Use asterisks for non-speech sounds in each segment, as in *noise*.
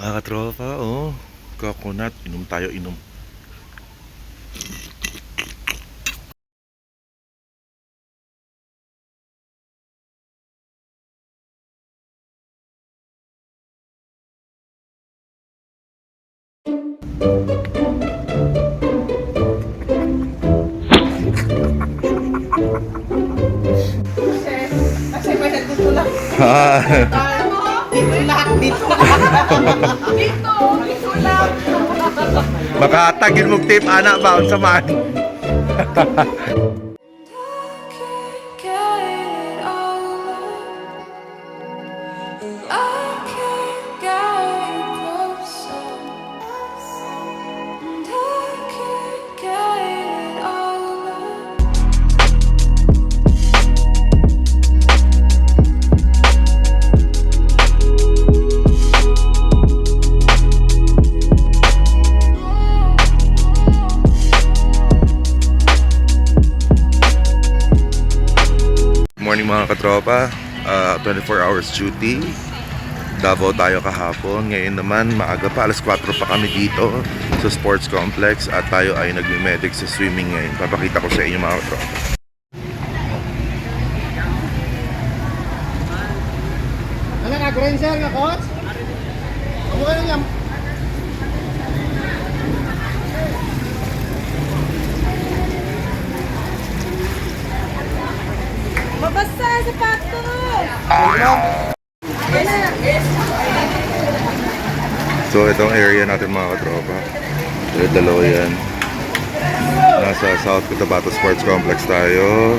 Mga katropa, oh. Coconut. Inom tayo, inom. Makatagil mo tape, anak ba? Sa man. *laughs* Mga katropa. Ah, 24 hours duty. Davao tayo kahapon. Ngayon naman, maaga pa. Alas 4 pa kami dito sa sports complex at tayo ay nagme-medic sa swimming ngayon. Papakita ko sa inyo mga katropa. Ano nga, Grancer nga, coach? Ano ka niya? Mabasa sa pato. So itong area natin mga katropa. Ito dalawa yan. Nasa South Cotabato Sports Complex tayo.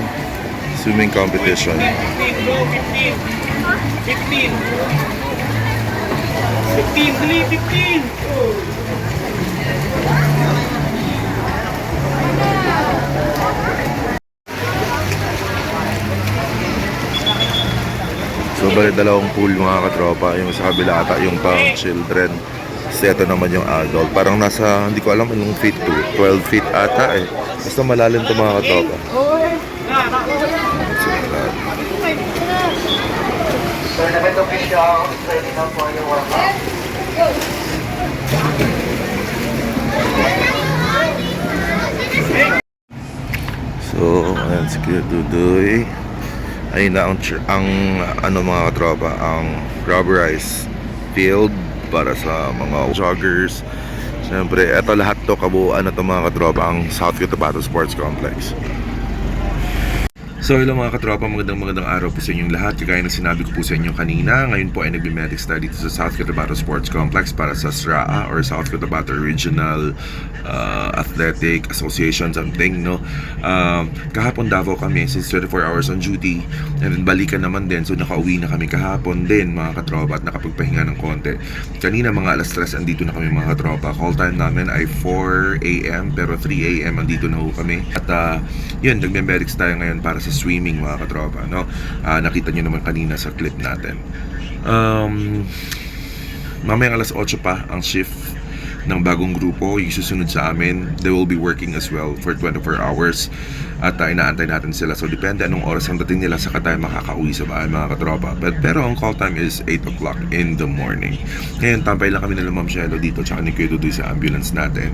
Swimming competition. 15, dali, 15! So bali dalawang pool mga katropa. Yung sa kabila ata yung pang children. Kasi ito naman yung adult. Parang nasa, hindi ko alam anong feet to. 12 feet ata eh. Basta malalim to mga katropa. So, ayan si Kuya Dudoy. Ayun na ang, ang ano mga katropa, ang rubberized field para sa mga joggers. Siyempre, eto lahat to kabuuan na to mga katropa ang South Cotabato Sports Complex. So hello mga katropa, magandang magandang araw po sa inyong lahat. Kagaya ng sinabi ko po sa inyo kanina, ngayon po ay nagbe-medics tayo dito sa South Cotabato Sports Complex para sa SRAA or South Cotabato Regional uh, Athletic Association something, no? Um, kahapon Davao kami since 24 hours on duty and then balikan naman din. So nakauwi na kami kahapon din mga katropa at nakapagpahinga ng konti. Kanina mga alas 3 andito na kami mga katropa. Call time namin ay 4 a.m. pero 3 a.m. andito na ho kami. At uh, yun, nagme-medics tayo ngayon para sa swimming mga katropa, no? Ah, nakita nyo naman kanina sa clip natin. Um, mamayang alas 8 pa ang shift ng bagong grupo yung susunod sa amin. They will be working as well for 24 hours. At uh, inaantay natin sila. So depende anong oras ang dating nila saka tayo makakauwi sa bahay mga katropa. But, pero ang call time is 8 o'clock in the morning. Ngayon tampay lang kami nila Ma'am Shelo dito tsaka ni Kuya Dudoy sa ambulance natin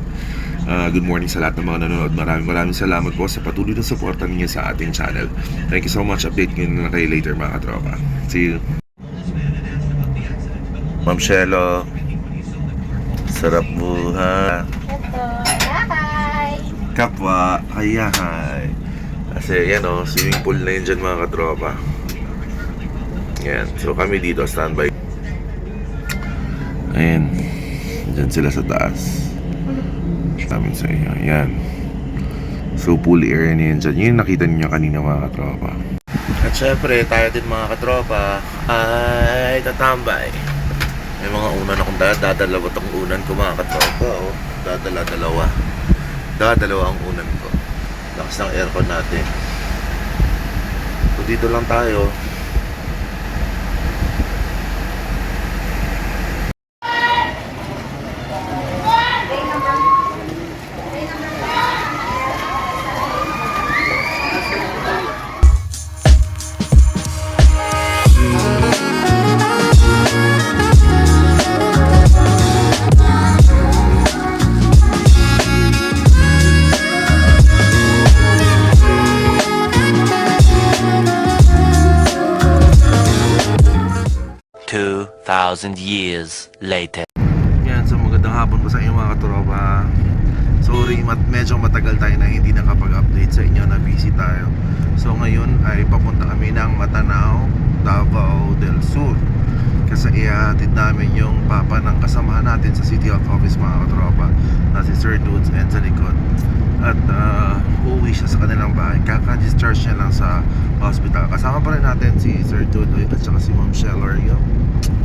Uh, good morning sa lahat ng mga nanonood. Maraming maraming salamat po sa patuloy na suporta ninyo sa ating channel. Thank you so much. Update ko na kayo later mga katropa. See you. Ma'am Shelo. Sarap buha. Hi. Kapwa. Hayahay. Kasi yan o, swimming pool na yun dyan mga katropa. Yan. So kami dito, standby. Ayan. Dyan sila sa taas. Namin sa inyo. Yan. So pool area na yan dyan. Yun nakita ninyo kanina mga katropa. At syempre, tayo din mga katropa ay tatambay. May mga unan akong dala, dadalawa tong unan ko mga katropa. Oh. Dadala-dalawa. Dadalawa ang unan ko. Lakas ng aircon natin. So dito lang tayo. 2,000 years later. Yan, so magandang hapon po sa inyo mga katropa. Sorry, mat medyo matagal tayo na hindi nakapag-update sa inyo na busy tayo. So ngayon ay papunta kami ng Matanao, Davao del Sur. Kasi ihatid namin yung papa ng kasamahan natin sa City Health Office mga katropa na si Sir Dudes and sa likod. At uh, uuwi siya sa kanilang bahay. Kaka-discharge niya lang sa hospital. Kasama pa rin natin si Sir Dude at saka si Ma'am Shellario the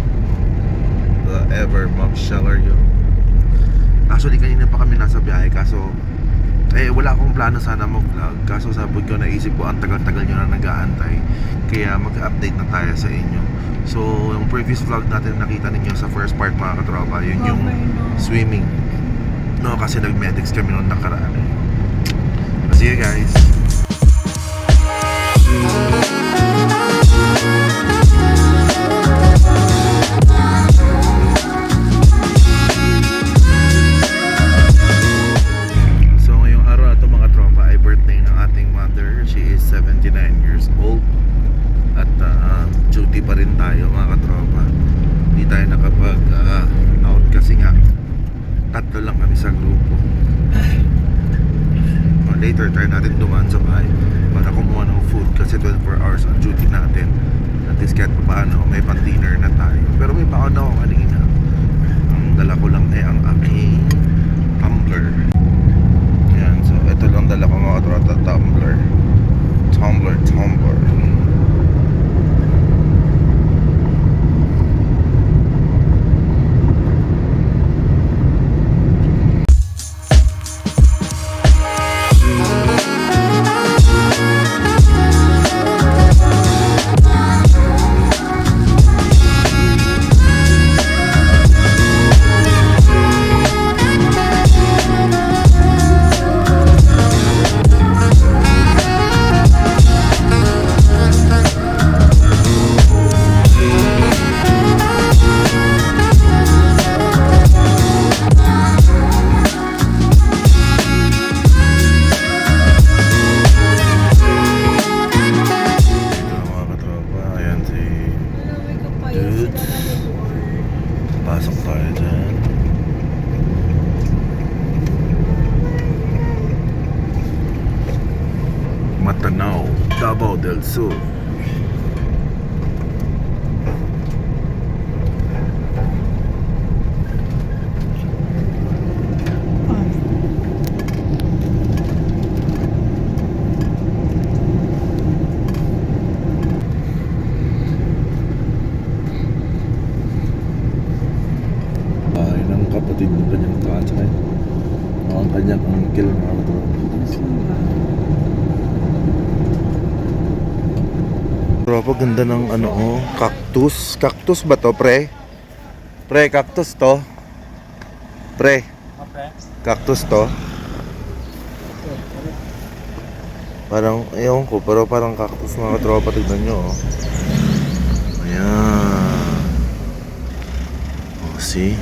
Actually, kanina pa kami nasa biyahe kaso eh wala akong plano sana mag-vlog. Kaso sabi ko naisip ko ang tagal-tagal nyo na nag-aantay. Kaya mag-update na tayo sa inyo. So yung previous vlog natin nakita ninyo sa first part mga katropa yun yung swimming. No kasi nag-medics kami noong nakaraan eh. see you guys natin dumaan sa bahay para kumuha ng food kasi 24 hours ang duty natin. At least kahit pa paano may pang dinner na tayo. Pero may baon ako kanina. Kapatid ng kanyang tatay. Ang kanyang uncle mga katropa. Tropa, ganda ng ano oh, cactus. Cactus ba to, pre? Pre, cactus to. Pre, cactus to. Parang, ewan ko, pero parang cactus mga katropa. Tignan nyo, oh. Ayan. Oh, see?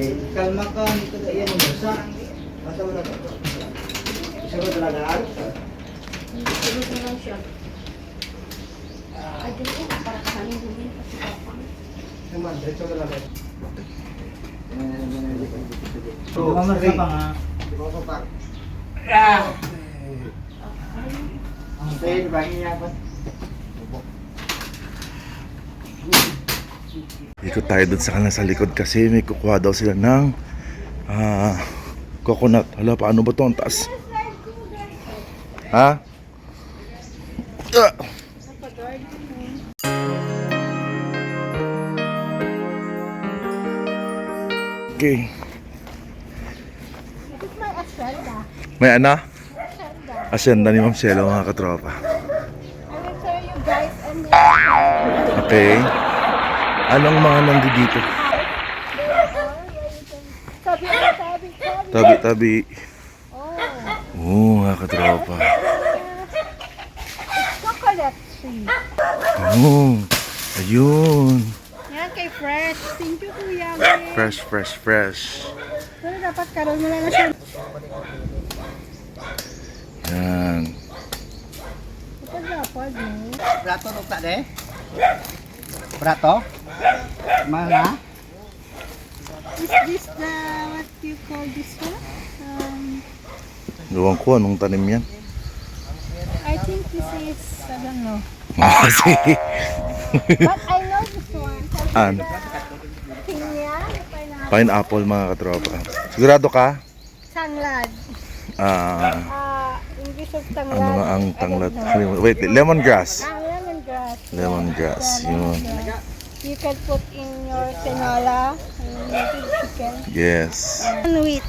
Eh, kalma ka, dito na yan ang basa. Basta mo na to. Isa mo talaga ah. Naman, diretso ka lang. So, three. Di ba ko pa? Ang tayo, bangin niya pa. Ikot tayo dun sa kanila sa likod kasi may kukuha daw sila ng ah, coconut. Hala, paano ba to ang taas? Ha? Ah! Okay. May ano? Asyenda ni Ma'am Cielo mga katropa. Okay. Anong mga nandito tabi-tabi. Tabi-tabi. Oh, Oo, mga katropa. coconut tree. Oo. Ayun. Yan kay Fresh. Thank you, Kuya. Fresh, fresh, fresh. Pero dapat karoon mo lang na siya. Yan. Ito dapat, no? Brato no ta de? Brato? Mana? Is this the, what you call this one? Um, Gawang ko, anong tanim yan? I think this is, I don't know. *laughs* Oh, sige. But I know this one. Ano? Pinya, pineapple, Pineapple, mga katropa. Sigurado ka? tanglad. Ah, Ah, Ano ang don't tanglad? know. Wait, lemongrass. Lemongrass. Lemongrass, yun. You can put in your tinola and chicken. Yes. Manwit.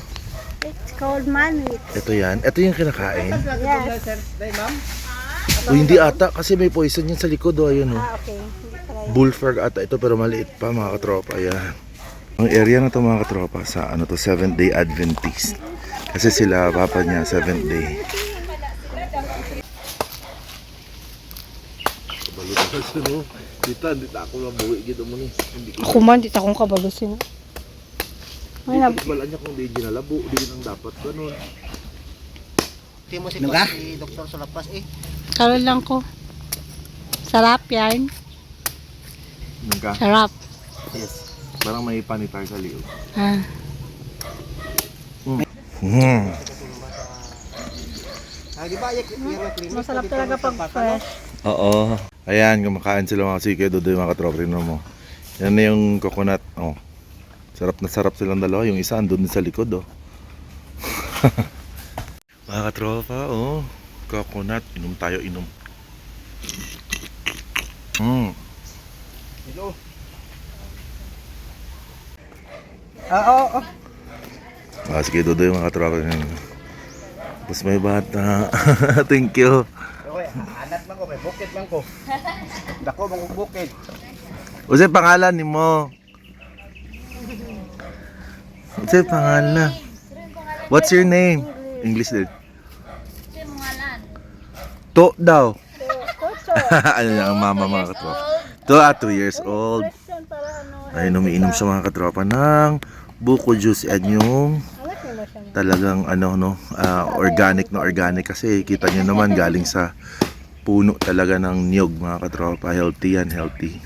It's called manwit. Ito yan. Ito yung kinakain. Yes. O hindi ata kasi may poison yan sa likod. O, ayun o. Ah, okay. Bullfrog ata ito pero maliit pa mga katropa. Yan. Ang area na to mga katropa sa ano to 7th day Adventist. Kasi sila papa niya 7th day. Balutas no. Dita, dita ako mabuhi gito mo ni. Hindi ko Ako man, di akong kabalusin. Ay, nab- bala niya kung di ginalabo, di nang dapat ganun. Timo si Nuga? si Dr. Sulapas eh. Karoon lang ko. Sarap yan. Nagka? Sarap. Yes. Parang may panitar sa liog. Ah. Hmm. Ah, di ba yak yak klinik? Masarap talaga pag fresh. Oo. Ayan, kumakain sila mga sige, dodo yung mga katropa rin mo. Yan na yung coconut. Oh. Sarap na sarap silang dalawa. Yung isa andun din sa likod, oh. *laughs* mga katropa, oh. Coconut. Inom tayo, inom. Mm. Hello. Ah, oo, oo. Ah, sige, dodo yung mga katropa rin. Tapos may bata. *laughs* Thank you. Okay, anak man ko, may bukid man ko. *laughs* Dako mong bukid. Sa'yo pangalan ni mo? Sa'yo pangalan? What's your name? English din. To daw. *laughs* ano niya ang mama mga katropa. To at 2 years old. Ay umiinom sa mga katropa ng buko juice at yung Anak niyo ba siya? Talagang ano no ah, organic na organic kasi kita niyo naman galing sa puno talaga ng niyog mga katropa healthy yan healthy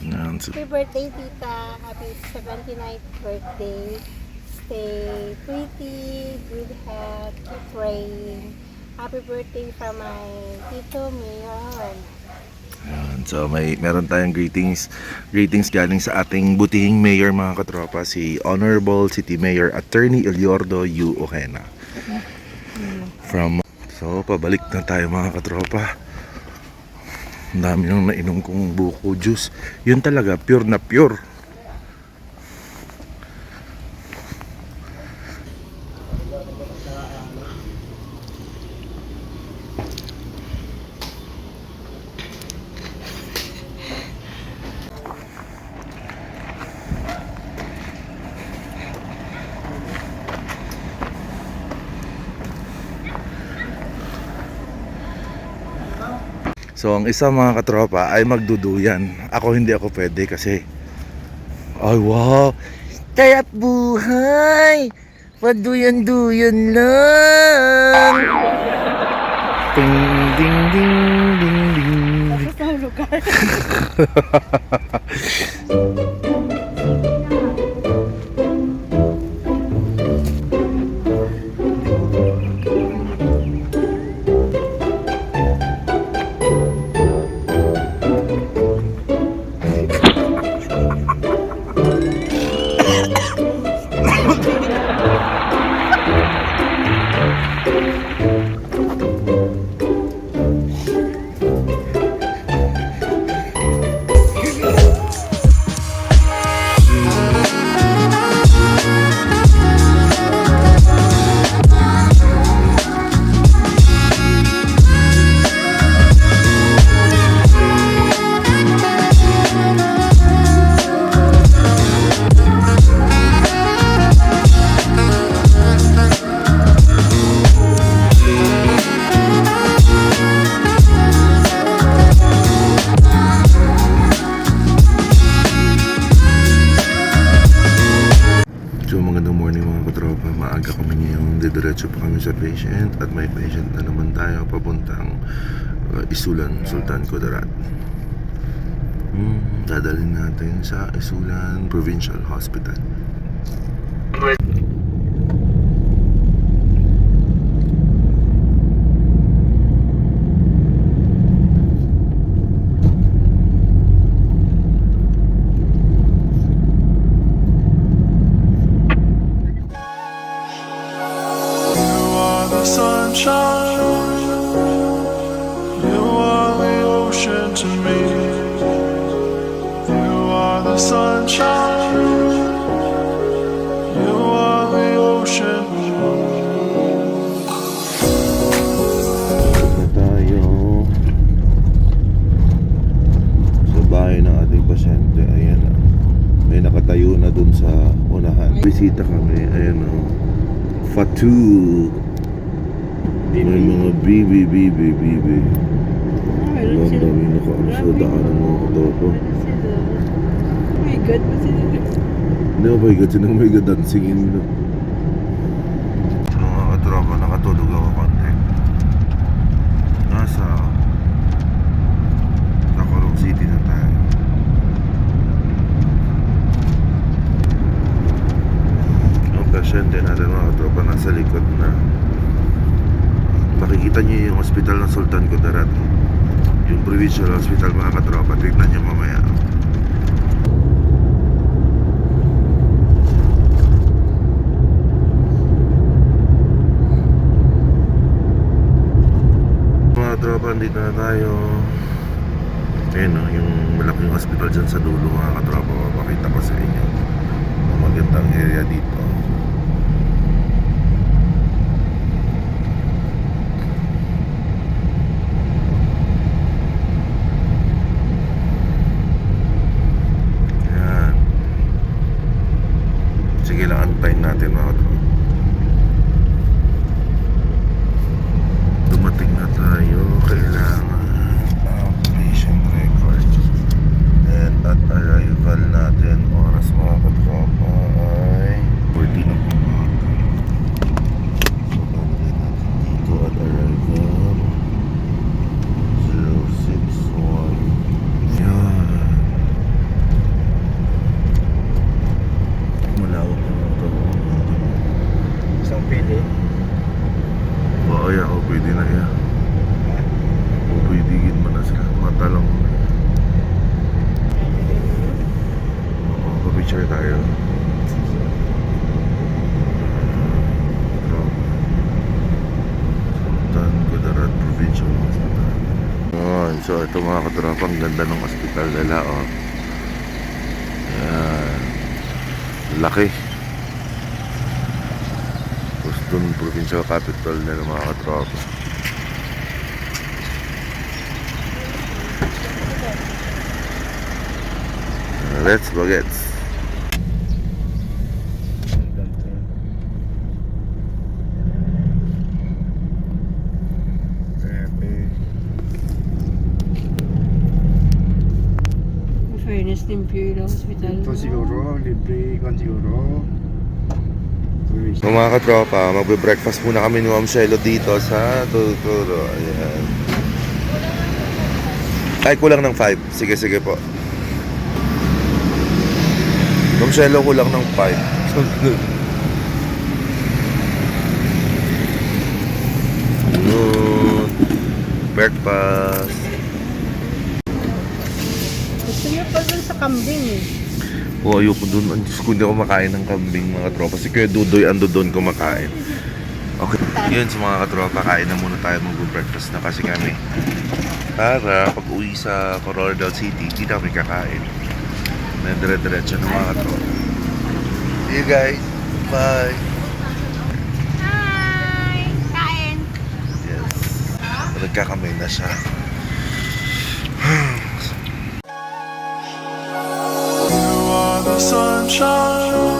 yan so, Happy birthday, tita. Happy 79th birthday. Stay pretty, good health, keep praying. Happy birthday from my tito Mayor. Yan. So may meron tayong greetings greetings galing sa ating butihing mayor mga katropa si Honorable City Mayor Attorney Eliordo U. Ojena. From So pabalik na tayo mga katropa. Ang dami nang nainom kong buko juice. Yun talaga pure na pure. So ang isa mga katropa ay magduduyan. Ako hindi ako pwede kasi ay wow. Kaya't buhay. Paduyan-duyan lang. Ding ding ding ding ding. Gusto ng lugar. *laughs* Isulan, Sultan Kudarat. Hmm, dadalhin natin sa Isulan Provincial Hospital. Bisita kami. Ayan o. Fatu. May mga bibi, bibi, bibi. Ang dami naka ano sa daanan mga katoto. Oh my God, pa sila. No, my God, sinang may God dancing in. So mga katropa, nakatulog ako konti. Nasa... Tacorong City na tayo. Ang pasyente natin mga katropa nasa likod na. Makikita niyo yung hospital ng Sultan Kudarat. Provincial hospital mga katropa. Tignan niyo mamaya. Mga tropa, dito na tayo. Ayun no, yung malaking hospital dyan sa dulo mga katropa. Papakita ko sa inyo. Ang magandang area dito. Yan. Sige lang, antayin natin mga katropa. dumating na tayo kailangan ang patient record and at arrival natin oras mga katropa ay 14 ng umaga so lalagay natin dito at arrival 061 yan malawak naman ito Isang pili. Oo, yeah, oh, pwede na yan. O pwede gin mo na sila. Matalong mo na yan. Oo, pa-picture tayo. Kudarat Provincial Hospital. Yun, so ito mga katropa, ang ganda ng hospital nila, oh. Ayan. Laki. Dun, provincial capital nila mga katropa. Let's bagets. In fairness, Imperial Hospital. Ito siguro, libre kan siguro. So mga katropa, magbe-breakfast muna kami ni Ma'am Shelo dito sa Tuturo. Ayan. Ay, kulang ng 5. Sige, sige po. Ma'am Shelo, kulang ng 5. *laughs* Yun. Breakfast. Gusto niyo pa dun sa kambing eh. O ayoko dun. Ang Diyos ko, hindi ako makain ng kambing mga tropa. Si Kuya Dudoy ando doon kumakain. Okay. Yun sa mga katropa, kain na muna tayo mag-breakfast na kasi kami. Para pag uwi sa Coronadal City, hindi na kami kakain. Na dire-diretso ng mga katropa. See you guys. Bye. Hi! Kain! Yes. Nagkakamay na siya. Sunshine.